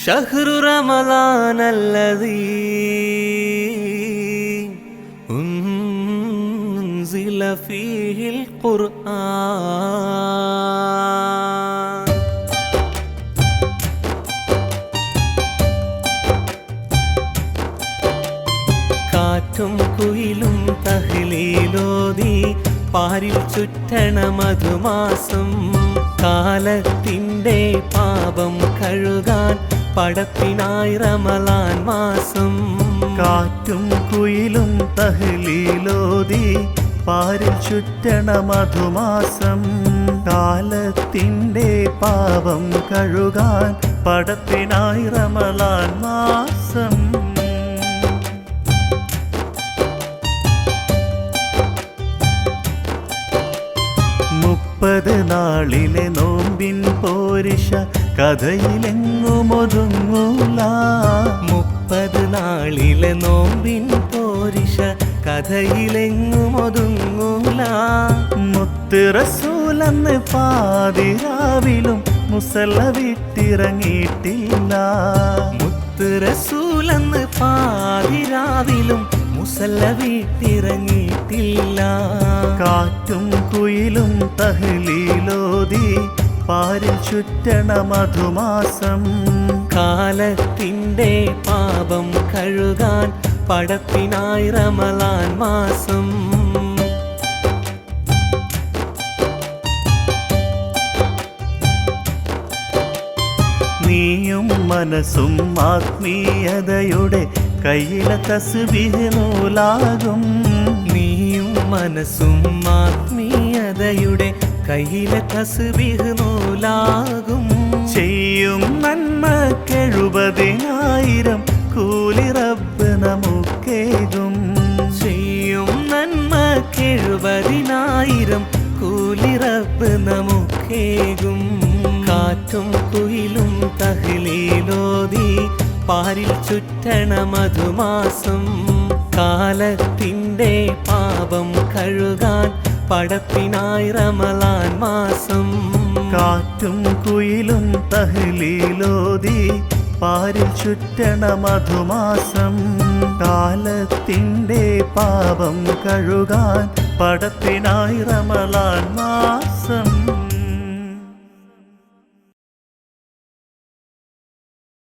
ഷഹ്റു റമലാനല്ലതീ കാറ്റും കുയിലും തഹ്ലീലോതി പാരിൽ ചുറ്റണ മധുമാസം. കാലത്തിന്റെ പാപം കഴുകാൻ പടത്തിനായി റമലാൻ മാസം. കാറ്റും കുയിലും തഹലീലോതി പാരിൽ ചുറ്റണ മധുമാസം. കാലത്തിന്റെ പാപം കഴുകാൻ പടത്തിനായി റമലാൻ മാസം. മുപ്പത് നാളിലെ നോമ്പിൻ പോരിഷ കഥയിലെങ്ങുമൊതുങ്ങൂല. മുപ്പത് നാളിലെ നോമ്പിൻ പോരിഷ കഥയിലെങ്ങും ഒതുങ്ങൂല മുത്ത് റസൂലെന്ന് പാതിരാവിലും മുസല്ല വിട്ടിറങ്ങിയിട്ടില്ല മുത്തിറസൂലെന്ന് പാതിരാവിലും മുസല്ല വീട്ടിറങ്ങിയിട്ടില്ല. കാറ്റും കുയിലും തഹലീലോതി പാരിൽ ചുറ്റണ മധുമാസം. കാലത്തിന്റെ പാപം കഴുകാൻ പടത്തിനായി റമലാൻ മാസം. നീയും മനസ്സും ആത്മീയതയുടെ കയ്യിലെ തസ്ബിഹ് നൂലാകും. നീയും മനസ്സും ആത്മീയതയുടെ കയ്യിലെ തസ്ബിഹ് നൂലാകും. ചെയ്യും നന്മക്കെഴുപതിനായിരം കൂലി റബ്ബ് നമുക്കേകും. ചെയ്യും നന്മ കെഴുപതിനായിരം കൂലി റബ്ബ് നമുക്കേകും. കാറ്റും കുയിലും തഹ്ലീലോതി പാരിൽ ചുറ്റണ മധുമാസം കാലത്തിന്റെ പാപം കഴുകാൻ പടത്തിനായി റമലാൻ മാസം. കാറ്റും കുയിലും തഹ്ലീലോതി പാരിൽ ചുറ്റണ മധുമാസം കാലത്തിന്റെ പാപം കഴുകാൻ പടത്തിനായി റമലാൻ മാസം.